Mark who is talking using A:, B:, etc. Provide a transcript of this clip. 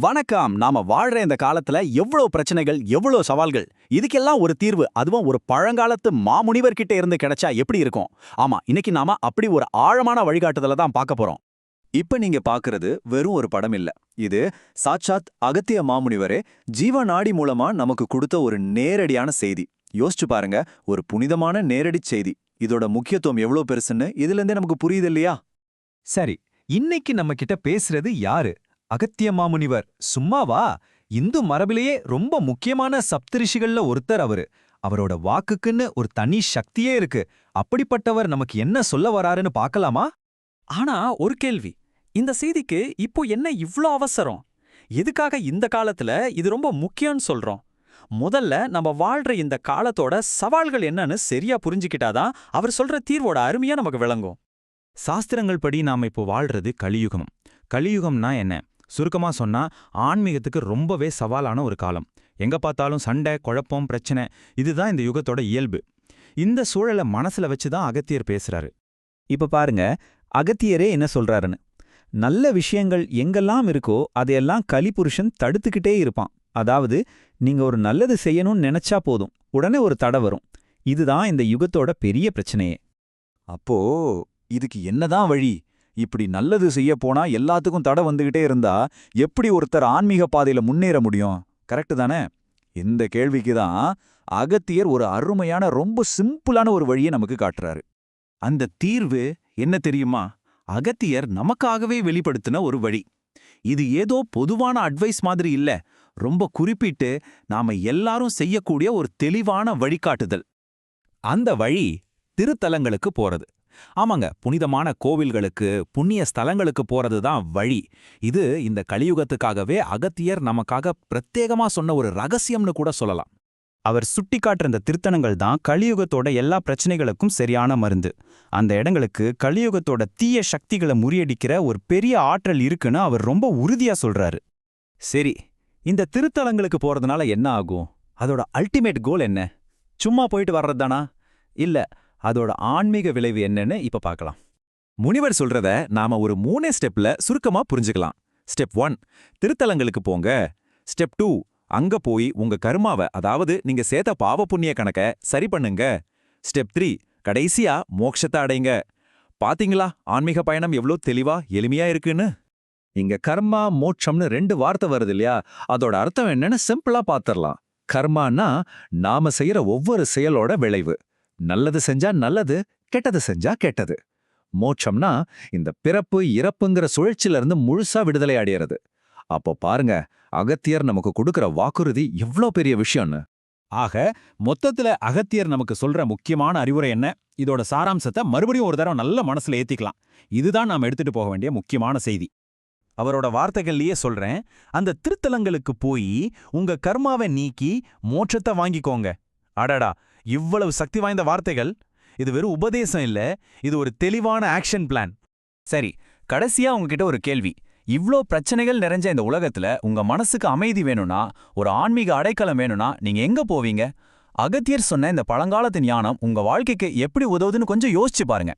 A: வணக்கம். நாம வாழ்ற இந்த காலத்துல எவ்வளவு பிரச்சனைகள் எவ்வளவு சவால்கள்? இதுக்கெல்லாம் ஒரு தீர்வு. அதுவும் ஒரு பழங்காலத்து மாமுனிவர் கிட்ட இருந்து கிடைச்சா எப்படி இருக்கும்? ஆமா இன்னைக்கு நாம அப்படி ஒரு ஆழமான வழிகாட்டுதல தான் பார்க்க போறோம்.
B: இப்ப நீங்க பாக்குறது வெறும் ஒரு படம் இல்ல. இது சாட்சாத் அகத்திய மாமுனிவரே ஜீவ நாடி மூலமா நமக்கு கொடுத்த ஒரு நேரடியான செய்தி. யோசிச்சு பாருங்க ஒரு புனிதமான நேரடி செய்தி. இதோட முக்கியத்துவம் எவ்வளவு பெருசுன்னு இதுல இருந்தே நமக்கு புரியுது இல்லையா?
C: சரி இன்னைக்கு நம்ம கிட்ட பேசுறது யாரு? அகத்திய மாமுனிவர் சும்மாவா? இந்து மரபிலேயே ரொம்ப முக்கியமான சப்தரிஷிகள்ல ஒருத்தர் அவரு. அவரோட வாக்குக்குன்னு ஒரு தனி சக்தியே இருக்கு. அப்படிப்பட்டவர் நமக்கு என்ன சொல்ல வராருன்னு பார்க்கலாமா?
D: ஆனா ஒரு கேள்வி. இந்த செய்திக்கு இப்போ என்ன இவ்ளோ அவசரம்? எதுக்காக இந்த காலத்துல இது ரொம்ப முக்கியம்னு சொல்றோம்? முதல்ல நம்ம வாழ்ற இந்த காலத்தோட சவால்கள் என்னன்னு சரியா புரிஞ்சுக்கிட்டாதான் அவர் சொல்ற தீர்வோட அருமையா நமக்கு விளங்கும்.
E: சாஸ்திரங்கள் படி நாம இப்போ வாழ்றது கலியுகம். கலியுகம்னா என்ன? சுருக்கமா சொன்னா ஆன்மீகத்துக்கு ரொம்பவே சவாலான ஒரு காலம். எங்க பார்த்தாலும் சண்டை குழப்பம் பிரச்சனை இதுதான் இந்த யுகத்தோட இயல்பு. இந்த சூழலை மனசுல வச்சு தான் அகத்தியர் பேசுறாரு.
F: இப்ப பாருங்க அகத்தியரே என்ன சொல்றாருன்னு. நல்ல விஷயங்கள் எங்கெல்லாம் இருக்கோ அதையெல்லாம் கலிபுருஷன் தடுத்துக்கிட்டே இருப்பான். அதாவது நீங்க ஒரு நல்லது செய்யணும்னு நினைச்சா போதும். உடனே ஒரு தடை வரும். இதுதான் இந்த யுகத்தோட பெரிய பிரச்சனையே.
B: அப்போ இதுக்கு என்னதான் வழி? இப்படி நல்லது செய்ய போனா எல்லாத்துக்கும் தடை வந்துகிட்டே இருந்தா எப்படி ஒருத்தர் ஆன்மீக பாதையில முன்னேற முடியும்? கரெக்ட் தானே? இந்த கேள்விக்கு தான் அகத்தியர் ஒரு அருமையான ரொம்ப சிம்பிளான ஒரு வழியை நமக்கு காட்டுறாரு.
A: அந்த தீர்வு என்ன தெரியுமா? அகத்தியர் நமக்காகவே வெளிப்படுத்தின ஒரு வழி. இது ஏதோ பொதுவான அட்வைஸ் மாதிரி இல்ல. ரொம்ப குறிப்பிட்டு நாம எல்லாரும் செய்யக்கூடிய ஒரு தெளிவான வழிகாட்டுதல். அந்த வழி திருத்தலங்களுக்கு போறது. ஆமாங்க புனிதமான கோவில்களுக்கு புண்ணிய ஸ்தலங்களுக்கு போறது தான் வழி. இது இந்த கலியுகத்துக்காகவே அகத்தியர் நமக்காக பிரத்யேகமா சொன்ன ஒரு ரகசியம்னு கூட சொல்லலாம்.
F: அவர் சுட்டிக்காட்டுற இந்த திருத்தணங்கள் தான் கலியுகத்தோட எல்லா பிரச்சனைகளுக்கும் சரியான மருந்து. அந்த இடங்களுக்கு கலியுகத்தோட தீய சக்திகளை முறியடிக்கிற ஒரு பெரிய ஆற்றல் இருக்குன்னு அவர் ரொம்ப உறுதியா சொல்றாரு.
A: சரி இந்த திருத்தலங்களுக்கு போறதுனால என்ன ஆகும்? அதோட அல்டிமேட் கோல் என்ன? சும்மா போயிட்டு வர்றதுதானா? இல்ல அதோட ஆன்மீக விளைவு என்னன்னு இப்ப பார்க்கலாம். முனிவர் சொல்றத நாம ஒரு மூணே ஸ்டெப்ல சுருக்கமா புரிஞ்சுக்கலாம். ஸ்டெப் ஒன் திருத்தலங்களுக்கு போங்க. ஸ்டெப் டூ அங்க போய் உங்க கருமாவை அதாவது நீங்க சேத்த பாவ புண்ணிய கணக்க சரி பண்ணுங்க. ஸ்டெப் த்ரீ கடைசியா மோட்சத்தை அடைங்க. பாத்தீங்களா? ஆன்மீக பயணம் எவ்ளோ தெளிவா எளிமையா இருக்குன்னு? இங்க கர்மா மோட்சம்னு ரெண்டு வார்த்தை வருது இல்லையா? அதோட அர்த்தம் என்னன்னு சிம்பிளா பாத்திரலாம். கர்மான்னா நாம செய்யற ஒவ்வொரு செயலோட விளைவு. நல்லது செஞ்சா நல்லது கெட்டது செஞ்சா கெட்டது. மோட்சம்னா இந்த பிறப்பு இறப்புங்கிற சுழற்சியிலிருந்து முழுசா விடுதலை அடையறது. அப்போ பாருங்க அகத்தியர் நமக்கு கொடுக்கிற வாக்குறுதி எவ்வளோ பெரிய விஷயம்னு.
E: ஆக மொத்தத்துல அகத்தியர் நமக்கு சொல்ற முக்கியமான அறிவுரை என்ன? இதோட சாராம்சத்தை மறுபடியும் ஒரு தடவை நல்ல மனசுல ஏத்திக்கலாம். இதுதான் நாம் எடுத்துட்டு போக வேண்டிய முக்கியமான செய்தி.
A: அவரோட வார்த்தைகள்லயே சொல்றேன். அந்த திருத்தலங்களுக்கு போய் உங்க கர்மாவை நீக்கி மோட்சத்தை வாங்கிக்கோங்க. அடடா! இவ்வளவு சக்தி வாய்ந்த வார்த்தைகள்? இது வெறும் உபதேசம் இல்ல இது ஒரு தெளிவான ஆக்ஷன் பிளான் சரி கடைசியா உங்ககிட்ட ஒரு கேள்வி. இவ்ளோ பிரச்சனைகள் நிறைஞ்ச இந்த உலகத்துல உங்க மனசுக்கு அமைதி வேணும்னா ஒரு ஆன்மீக அடைக்கலம் வேணும்னா நீங்க எங்க போவீங்க? அகத்தியர் சொன்ன இந்த பழங்காலத்து ஞானம் உங்க வாழ்க்கைக்கு எப்படி உதவுதுன்னு கொஞ்சம் யோசிச்சு பாருங்க.